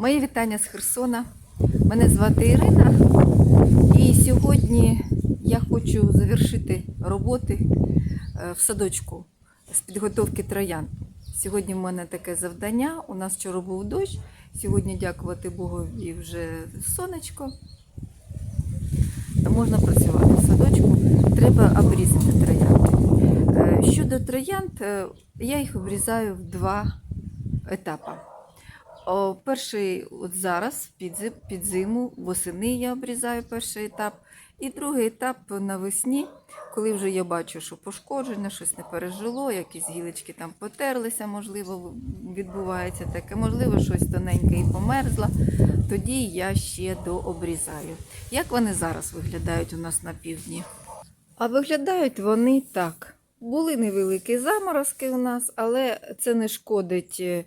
Мої вітання з Херсона. Мене звати Ірина. І сьогодні я хочу завершити роботи е, в садочку з підготовки троян. Сьогодні в мене таке завдання. У нас вчора був дощ. Сьогодні, дякувати Богові, вже сонечко. Можна працювати в садочку. Треба обрізати троянди. Е, Щодо троянд, е, я їх обрізаю в два етапи. Перший от зараз під, під зиму, восени я обрізаю перший етап. І другий етап навесні, коли вже я бачу, що пошкоджено, щось не пережило, якісь гілочки там потерлися, можливо, відбувається таке, можливо, щось тоненьке і померзло. Тоді я ще дообрізаю. Як вони зараз виглядають у нас на півдні? А виглядають вони так. Були невеликі заморозки у нас, але це не шкодить е,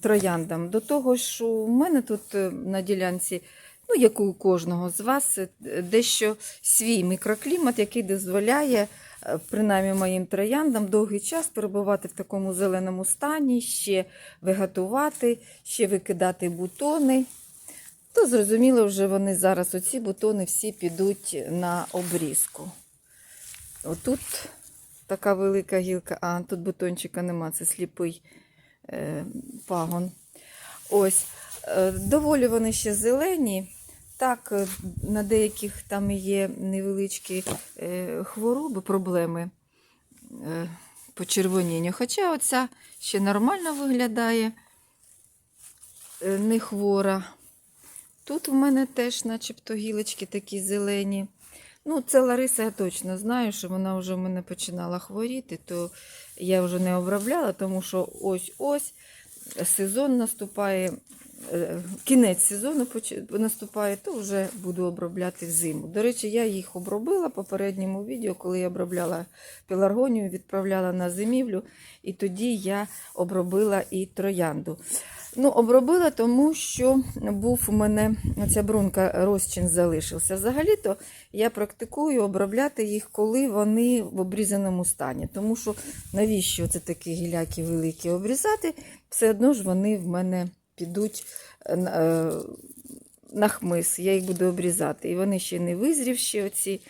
трояндам. До того, що у мене тут е, на ділянці, ну як у кожного з вас, е, дещо свій мікроклімат, який дозволяє, е, принаймні моїм трояндам, довгий час перебувати в такому зеленому стані, ще вегетувати, ще викидати бутони. То зрозуміло, вже вони зараз, оці бутони всі підуть на обрізку. Отут така велика гілка, а тут бутончика нема, це сліпий пагон. Ось. Е, доволі вони ще зелені. Так, е, на деяких там є невеличкі е, хвороби, проблеми е, почервоніння. Хоча оця ще нормально виглядає, е, не хвора. Тут в мене теж, начебто, гілочки такі зелені. Ну, це Лариса, я точно знаю, що вона вже в мене починала хворіти, то я вже не обробляла, тому що ось-ось сезон наступає, е, кінець сезону наступає, то вже буду обробляти взиму. До речі, я їх обробила в попередньому відео, коли я обробляла пеларгонію, відправляла на зимівлю, і тоді я обробила і троянду. Ну, обробила, тому що був у мене ця брунка розчин залишився. Взагалі-то я практикую обробляти їх, коли вони в обрізаному стані. Тому що навіщо це такі гіляки великі обрізати? Все одно ж вони в мене підуть е, е, на хмис. Я їх буду обрізати. І вони ще не визрівші. Оці.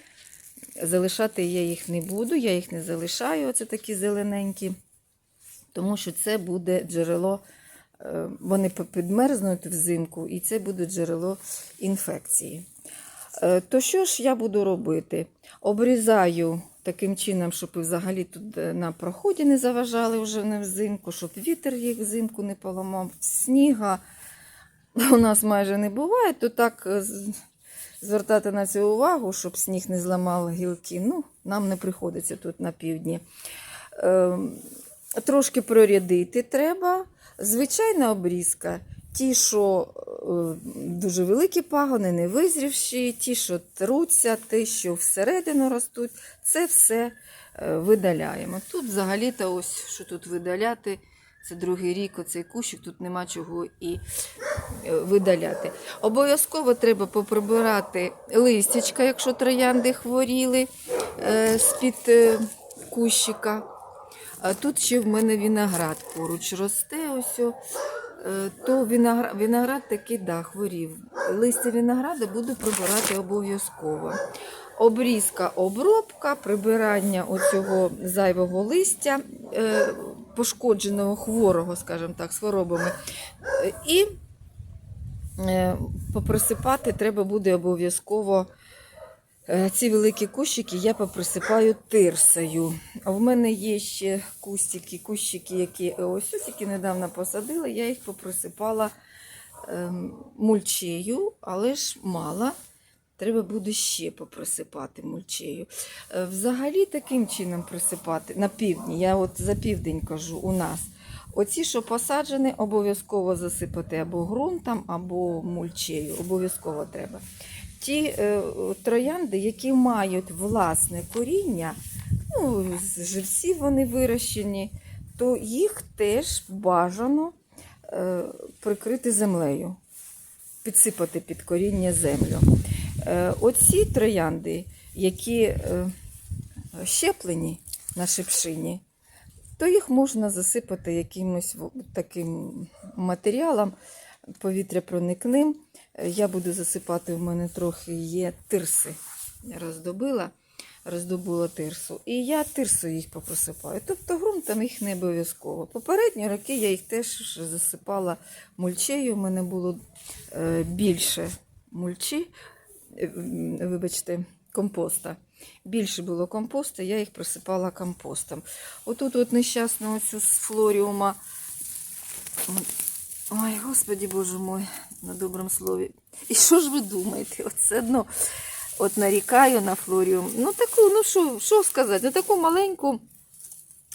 Залишати я їх не буду, я їх не залишаю, оце такі зелененькі, тому що це буде джерело вони підмерзнуть взимку, і це буде джерело інфекції. Е, То що ж я буду робити? Обрізаю таким чином, щоб взагалі тут е, на проході не заважали вже не взимку, щоб вітер їх взимку не поламав, сніга у нас майже не буває, то так е, звертати на це увагу, щоб сніг не зламав гілки. Ну, нам не приходиться тут на півдні. Трошки прорядити треба. Звичайна обрізка. Ті, що е, дуже великі пагони, не визрівші, ті, що труться, ті, що всередину ростуть, це все е, видаляємо. Тут взагалі-то ось що тут видаляти. Це другий рік, оцей кущик, тут нема чого і е, видаляти. Обов'язково треба поприбирати листячка, якщо троянди хворіли з-під кущика. А тут ще в мене виноград поруч росте. Ось. Е, то виноград, виноград таки да, хворів. Листя винограда буду прибирати обов'язково. Обрізка, обробка, прибирання оцього зайвого листя, е, пошкодженого хворого, скажімо так, з хворобами. Е, І поприсипати треба буде обов'язково Ці великі кущики я поприсипаю тирсою. А в мене є ще кустики, кущики, які е, ось тільки недавно посадила, я їх поприсипала ем, мульчею, але ж мало. Треба буде ще поприсипати мульчею. Е, Взагалі таким чином присипати на півдні. Я от за південь кажу у нас. Оці, що посаджені, обов'язково засипати або ґрунтом, або мульчею. Обов'язково треба. Ті е, троянди, які мають власне коріння, ну, з живців вони вирощені, то їх теж бажано е, прикрити землею, підсипати під коріння землю. Е, оці троянди, які щеплені на шипшині, то їх можна засипати якимось таким матеріалом. Повітря проникним. Е, Я буду засипати, в мене трохи є тирси. Роздобила, роздобула тирсу. І я тирсою їх посипаю. Тобто ґрунтом їх не обов'язково. Попередні роки я їх теж засипала мульчею. У мене було е, більше мульчі, е, вибачте, компоста. Більше було компосту, я їх присипала компостом. Отут от нещасну оцю з флоріума. Ой, господі боже мой, на доброму слові. І що ж ви думаєте? Оце одно от нарікаю на флоріум. Ну таку, ну що, що сказати, ну таку маленьку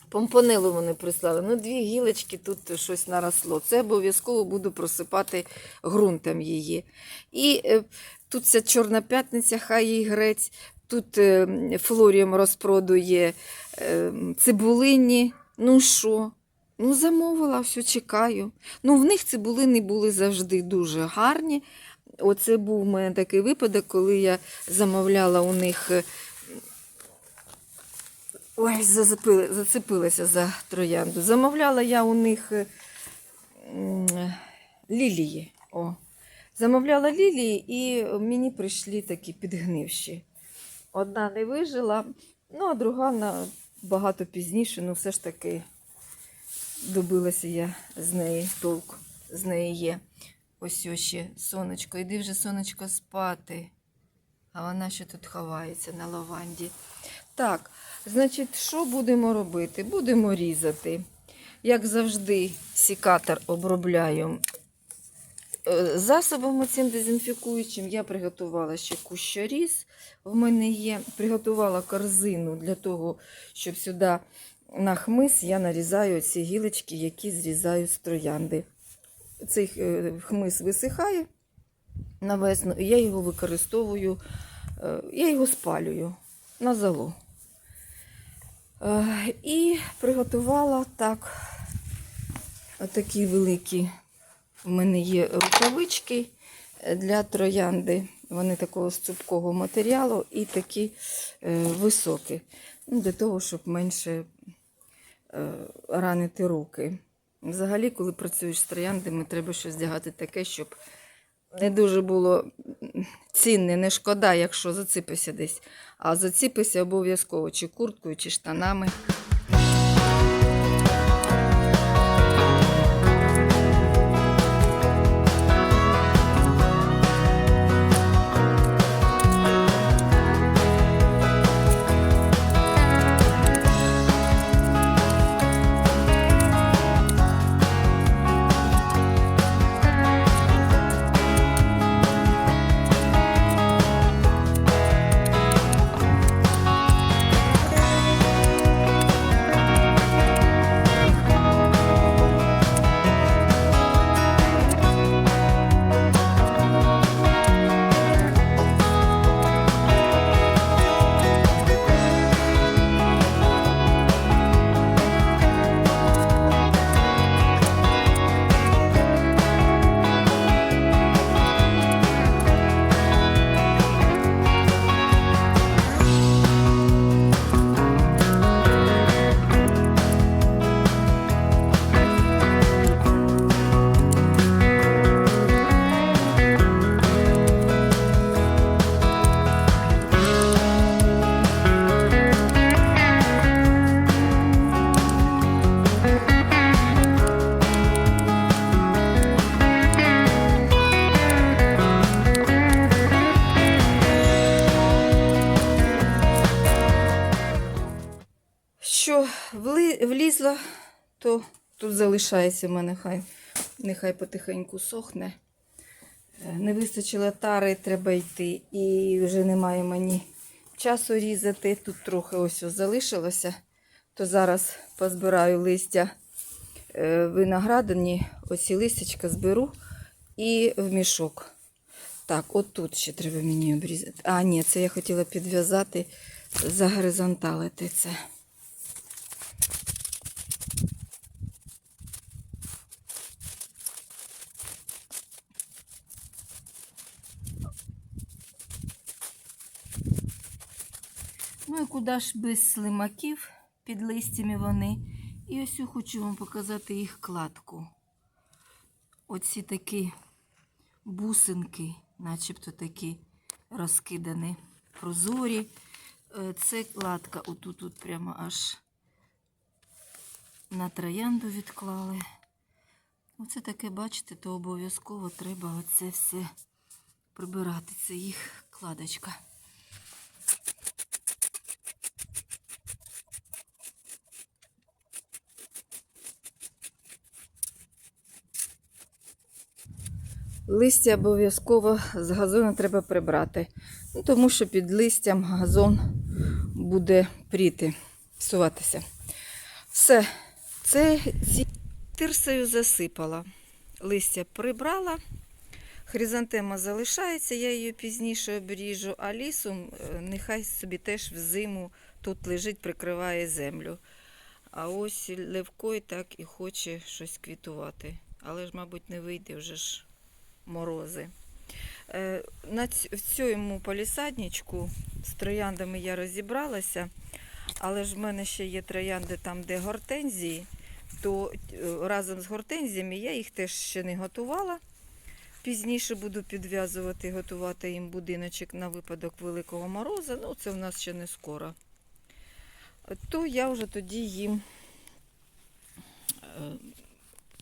помпонелу вони прислали. Ну, дві гілочки тут щось наросло. Це обов'язково буду просипати ґрунтом її. І е, тут ця чорна п'ятниця, хай їй грець. Тут е, флоріум розпродує е, цибулині. Ну що? Ну, замовила, все чекаю. Ну, в них цибулини були завжди дуже гарні. Оце був у мене такий випадок, коли я замовляла у них. е, Ой, зацепили, зацепилася за троянду. Замовляла я у них е, лілії. О. Замовляла лілії, і мені прийшли такі підгнивші. Одна не вижила, ну а друга набагато пізніше, ну все ж таки добилася я з неї толк, з неї є. Ось ще сонечко. Іди вже сонечко спати. А вона ще тут ховається на лаванді. Так, значить, що будемо робити? Будемо різати. Як завжди, сікатор обробляю е, засобом цим дезінфікуючим. Я приготувала ще кущоріз. В мене є. Приготувала корзину для того, щоб сюди на хмиз я нарізаю ці гілочки, які зрізаю з троянди. Цей хмиз висихає на весну, і я його використовую, е, я його спалюю на золу. Е, І приготувала так, отакі великі. У мене є рукавички для троянди. Вони такого цупкого матеріалу і такі е, високі. Ну, для того, щоб менше ранити руки. Взагалі, коли працюєш з трояндами, треба щось вдягати таке, щоб не дуже було цінне, не шкода, якщо заціпися десь. А заціпися обов'язково чи курткою, чи штанами. Тут залишається в мене хай, нехай потихеньку сохне. Е, Не вистачило тари, треба йти. І вже немає мені часу різати. Тут трохи ось залишилося. То зараз позбираю листя е, виноградані, оці листячка зберу і в мішок. Так, от тут ще треба мені обрізати. А, ні, це я хотіла підв'язати, загоризонталити це. Куди ж без слимаків під листями вони. І ось я хочу вам показати їх кладку. оці такі бусинки, начебто такі розкидані, прозорі. Е, Це кладка отут тут прямо аж на троянду відклали. Оце таке, бачите, то обов'язково треба оце все прибирати. Це їх кладочка. Листя обов'язково з газону треба прибрати, ну, тому що під листям газон буде пріти, псуватися. Все, це ці тирсою засипала. Листя прибрала, хризантема залишається, я її пізніше обріжу, а лісом е, нехай собі теж взиму тут лежить, прикриває землю. А ось Левко і так і хоче щось квітувати. Але ж, мабуть, не вийде вже ж морози. Е, в цьому полісадничку з трояндами я розібралася, але ж в мене ще є троянди там, де гортензії, то е, разом з гортензіями я їх теж ще не готувала. Пізніше буду підв'язувати, готувати їм будиночок на випадок великого морозу. Ну, це в нас ще не скоро. То я вже тоді їм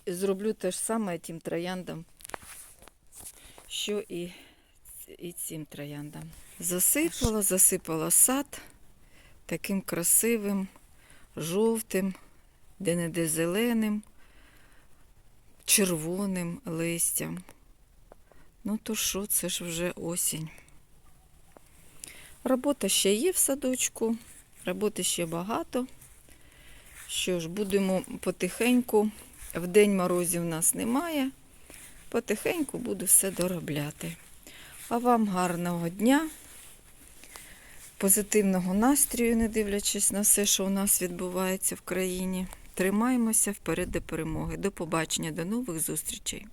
е, зроблю те ж саме тим трояндам що і, і цим трояндам. Засипала, засипала сад таким красивим, жовтим, де-не-де зеленим, червоним листям. Ну то що, це ж вже осінь. Робота ще є в садочку, роботи ще багато. Що ж, будемо потихеньку. В день морозів нас немає потихеньку буду все доробляти. А вам гарного дня, позитивного настрою, не дивлячись на все, що у нас відбувається в країні. Тримаємося вперед до перемоги. До побачення, до нових зустрічей.